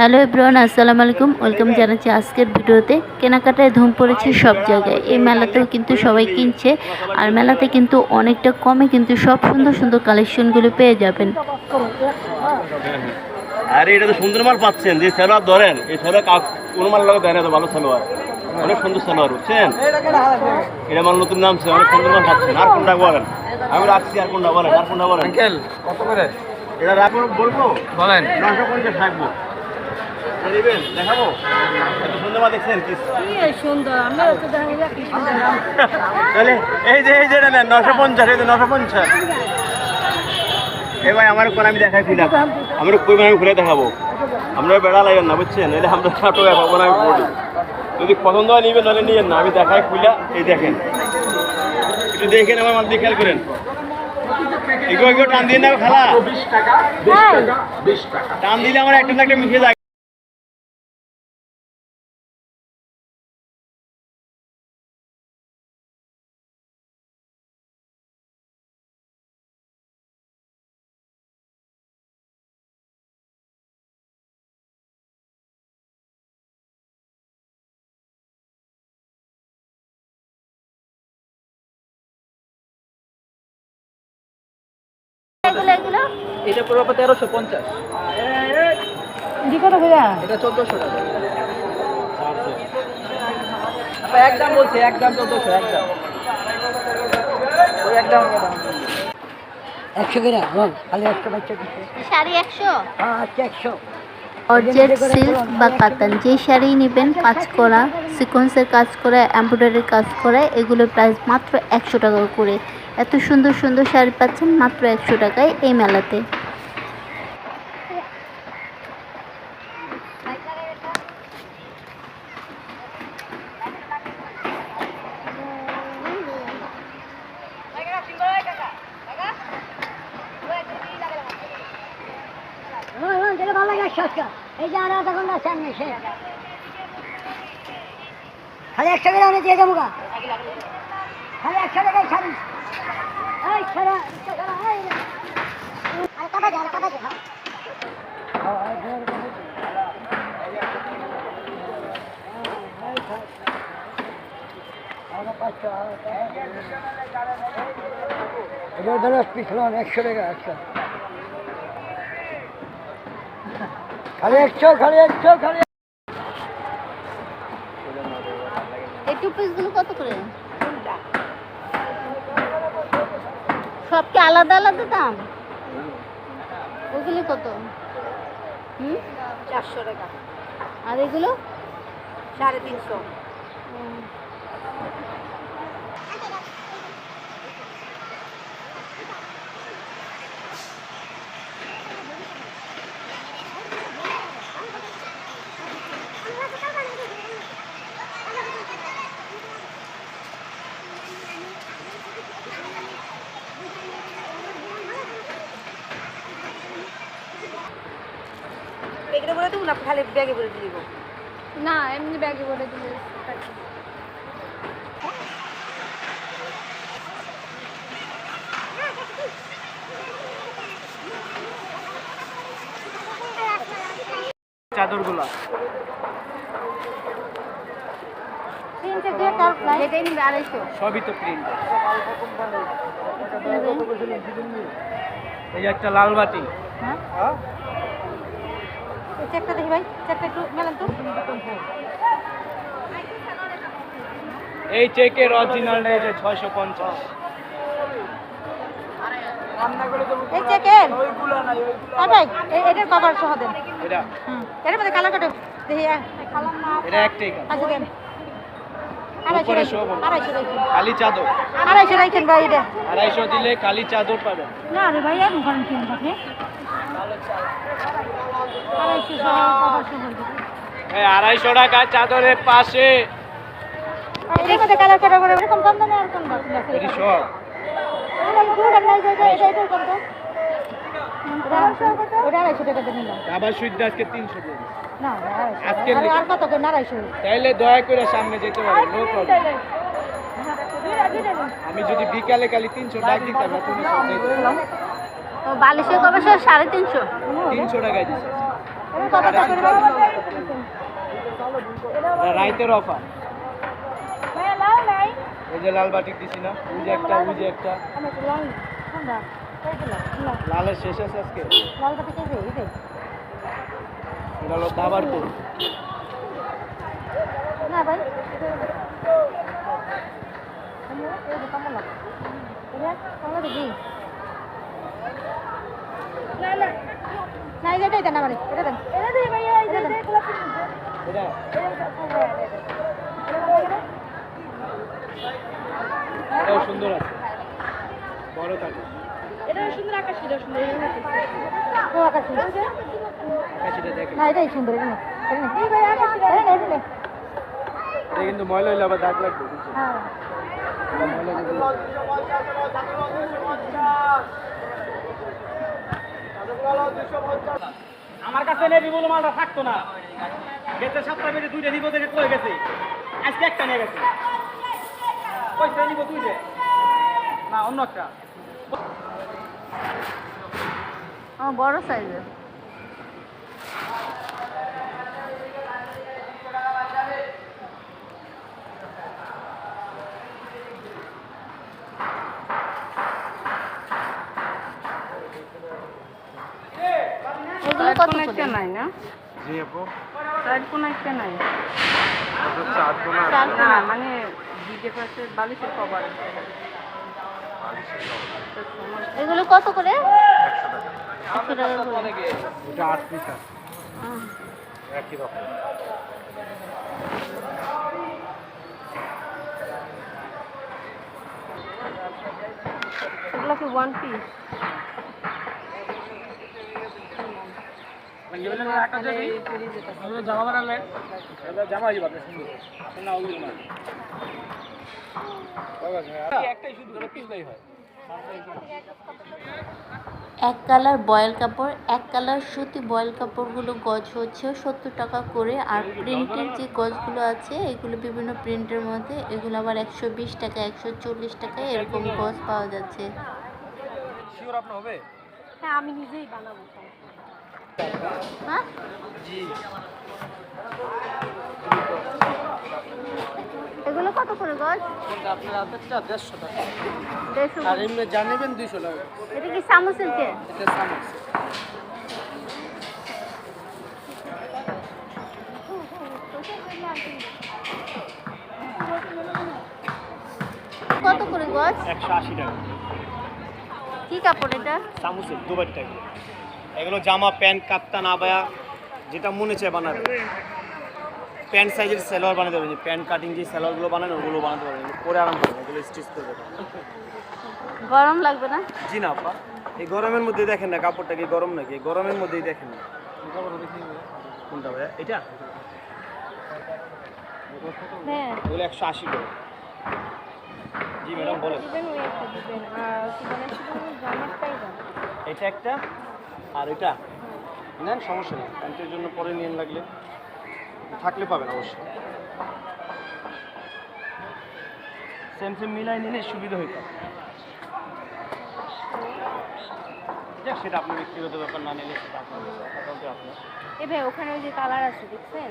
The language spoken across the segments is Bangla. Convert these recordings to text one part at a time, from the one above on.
হ্যালো এভরিওয়ান আসসালামু আলাইকুম। ওয়েলকাম জানাচ্ছি আজকের ভিডিওতে। কেনাকাটায় ধুম পড়েছে সব জায়গায়। এই মেলাতেও কিন্তু সবাই কিনছে। আর মেলাতে কিন্তু অনেকটা কমে কিন্তু সব সুন্দর সুন্দর কালেকশনগুলো পেয়ে যাবেন। আরে এটা তো সুন্দর মাল পাচ্ছেন। যে সেলোয়ার ধরেন এই সেলোয়ার কোনো মাল লাগে দেয় না ভালো সেলোয়ার। অনেক সুন্দর সেলোয়ার বুঝছেন? এটা মাল নতুন নামছে অনেক সুন্দর মাল পাচ্ছেন। আর কোনটা বলেন? আমি রাখছি আর কোনটা বলেন? আর কোনটা বলেন? কত করে? এটা রাখব বলব? বলেন। নশো পঞ্চাশ থাকব এটা নেবেন? দেখাবো? এত সুন্দর মাল দেখছেন কি তাহলে এই যে এই যে নেন নশো পঞ্চাশ এই যে নশো পঞ্চাশ। এবার আমার কোন আমি দেখাই খুলে। আমার কই আমি খুলে দেখাবো। আমরা বেড়া লাগেন না বুঝছেন? এলে আমরা পাবো না আমি পড়ি যদি পছন্দ হয় নিবেন নাহলে নিয়েন না। আমি দেখাই খুলে এই দেখেন। একটু দেখেন আমার মাল খেয়াল করেন। এগুলো এগুলো টান দিয়ে নেবে খালা। টান দিলে আমার একটা না একটা মিশে যায়। এটা পুরো তেরোশো পঞ্চাশ। এটা টাকা। আপা, একদম বলছে একদম চোদ্দোশো একদম ওই একদম একদম। একশো করে বল খালি একশো বাচ্চা শাড়ি একশো? হ্যাঁ আচ্ছা একশো। অর্জেট সিল্ক বা কাতান যে শাড়ি নেবেন কাজ করা সিকোয়েন্সের কাজ করা এমব্রয়ডারির কাজ করা এগুলোর প্রাইস মাত্র একশো টাকা করে। এত সুন্দর সুন্দর শাড়ি পাচ্ছেন মাত্র একশো টাকায় এই মেলাতে। ভালো এই যে খালি একশো করে আমি দিয়ে খালি একশো টাকায় ছাড়ি পিছলাম একশো টাকা একশো খালি একশো খালি একশো এই টু পিসগুলো কত করে? সব কি আলাদা আলাদা দাম? ওগুলো কত? হুম? চারশো টাকা। আর এগুলো? সাড়ে তিনশো। ব্যাগে বলে দেবো না? খালি ব্যাগে বলে দিয়ে দিব। না এমনি ব্যাগে করে দিলে চাদরগুলো। এটাই নিবে সবই তো প্রিন্ট এই একটা লাল বাটি। হ্যাঁ? চেকটা দেখি ভাই চেকটা একটু মেলান তো। এই চেকের অরিজিনালটা এই যে ছয়শো পঞ্চাশ। এই চেকের? হ্যাঁ এটার কভার সহ দেন। এটা? এটার মধ্যে কালার কাটো। দেখি এটা একটাই আচ্ছা দেন। খালি চাদর। আড়াইশো রাখেন ভাই এটা। আড়াইশো দিলে খালি চাদর পাবেন। না রে ভাই আপনি? আড়াইশো টাকা চাদরের পাশে। তাইলে দয়া করে সামনে যেতে পারেন নো প্রবলেম আমি যদি বিকালে কালি তিনশো টাকা দিতাম বালিশের কবে সাড়ে তিনশো? তিনশো টাকায় দিচ্ছি রাইতের অফার এই যে লাল বাটিক দিছি না ওই যে একটা ওই যে একটা লালের শেষ আছে আজকে এটা হলো দাবার কোট না ভাই না না এটা দেন আমার এটা দেন এটা দেন এটা এটা সুন্দর আছে বড় কাঠি ও আকাশ আকাশিটা দেখেন না এটাই সুন্দর এটা এটা এই ভাই আকাশ এটা এটা এটা কিন্তু ময়লা হইলে আবার দাগ লাগবে হ্যাঁ। ময়লা আমার কাছে নেই বিপুল মালটা থাকতো না। গেছে সাতটা বেজে দুইটা নিব দেখে কয়ে গেছে? আজকে একটা নিয়ে গেছে। কইছে নিব দুইটা। না, অন্য একটা। বড় সাইজের এগুলো কত করে নাই না? জি আপু। সাইড কোন একটা নাই। চার কোনা চার না? মানে দিকে পাশে বালিশের কভার এগুলো কত করে? একশো টাকা। করে। এটা আট পিস আছে। একই রকম। এগুলো কি ওয়ান পিস জামা বানালেন জামা যাবে সুন্দর। না ওগুলো না একটাই শুধু পিস নাই হয়। এক কালার বয়েল কাপড় এক কালার সুতি বয়েল কাপড়গুলো গজ হচ্ছে সত্তর টাকা করে। আর প্রিন্টের যে গজগুলো আছে এগুলো বিভিন্ন প্রিন্টের মধ্যে এগুলো আবার একশো বিশ টাকা একশো চল্লিশ টাকা এরকম গজ পাওয়া যাচ্ছে। হবে? হ্যাঁ আমি নিজেই বানাবো। হ্যাঁ? এগুলো কত করে গজ কোনটা আপনার হাতেরটা দেড়শো টাকা। দেড়শো আর এমনি জানিবেন দুইশো টাকা। এটা কি সামু সিল্কের এটা চামচ কত করে গজ একশো আশি টাকা। কি কাপড় এটা? চামচের দুবার টাকা এগুলো জামা প্যান্ট কাপ্তান আবায়া যেটা মনে চায় বানাবে। প্যান্ট সাইজের সেলোয়ার বানাতে পারবেন প্যান্ট কাটিং যে সেলোয়ারগুলো বানান ওগুলো বানাতে পারবেন। পরে আরাম পাবেন এগুলো স্টিচ করবে গরম লাগবে না? জি না আপা। এই গরমের মধ্যে দেখেন না কাপড়টা কি গরম নাকি? গরমের মধ্যেই দেখেন না। কোনটা ভাইয়া? এটা হ্যাঁ। এগুলো একশো আশি জি ম্যাডাম বলেন। এটা একটা? আর এটা? নেন সমস্যা নেই। প্যান্টের জন্য পরে নিয়ে লাগলে থাকলে পাবেন অবশ্যই। সেম সেম মিলাই নিলে সুবিধা হইতো। যাক সেটা আপনার ব্যক্তিগত ব্যাপার না নিলে সেটা আপনার। আপনার। এ ভাই ওখানে ওই যে কালার আছে দেখছেন?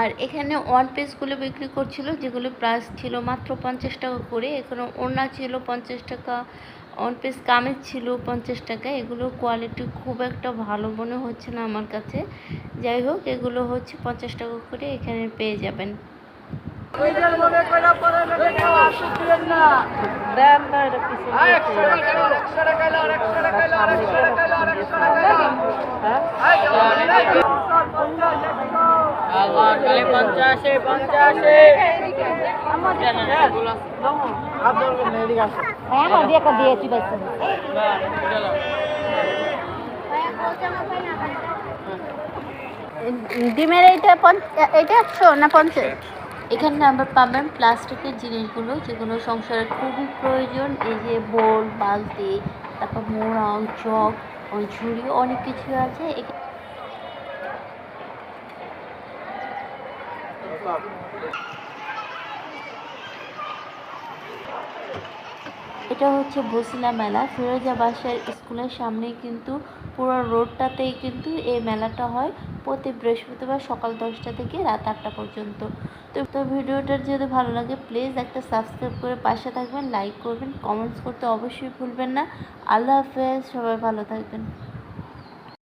আর এখানে ওয়ান পিসগুলো বিক্রি করছিল, যেগুলো প্রাইস ছিল মাত্র পঞ্চাশ টাকা করে। এখানে ওড়না ছিল পঞ্চাশ টাকা ওয়ান পিস কামিজ ছিল পঞ্চাশ টাকা। এগুলো কোয়ালিটি খুব একটা ভালো মনে হচ্ছে না আমার কাছে। যাই হোক, এগুলো হচ্ছে পঞ্চাশ টাকা করে এখানে পেয়ে যাবেন। পঞ্চাশে পঞ্চাশে। হ্যাঁ দিয়ে একটা দিয়েছি বেশি ডিমের এইটা পঞ্চ- এইটা একশো না পঞ্চাশ? এখানে আমরা পাবেন প্লাস্টিকের জিনিসগুলো, যেগুলো সংসারে খুবই প্রয়োজন। এই যে বোল, বালতি, তারপর মোড়াং চক ওই ঝুড়ি, অনেক কিছু আছে। এটা হচ্ছে বসিলা মেলা। ফিরোজা বাসার স্কুলের সামনে কিন্তু পুরো রোডটাতেই কিন্তু এই মেলাটা হয় প্রতি বৃহস্পতিবার সকাল দশটা থেকে রাত আটটা পর্যন্ত। তো তো ভিডিওটা যদি ভালো লাগে প্লিজ একটা সাবস্ক্রাইব করে পাশে থাকবেন লাইক করবেন কমেন্টস করতে অবশ্যই ভুলবেন না। আল্লাহ হাফেজ, সবাই ভালো থাকবেন।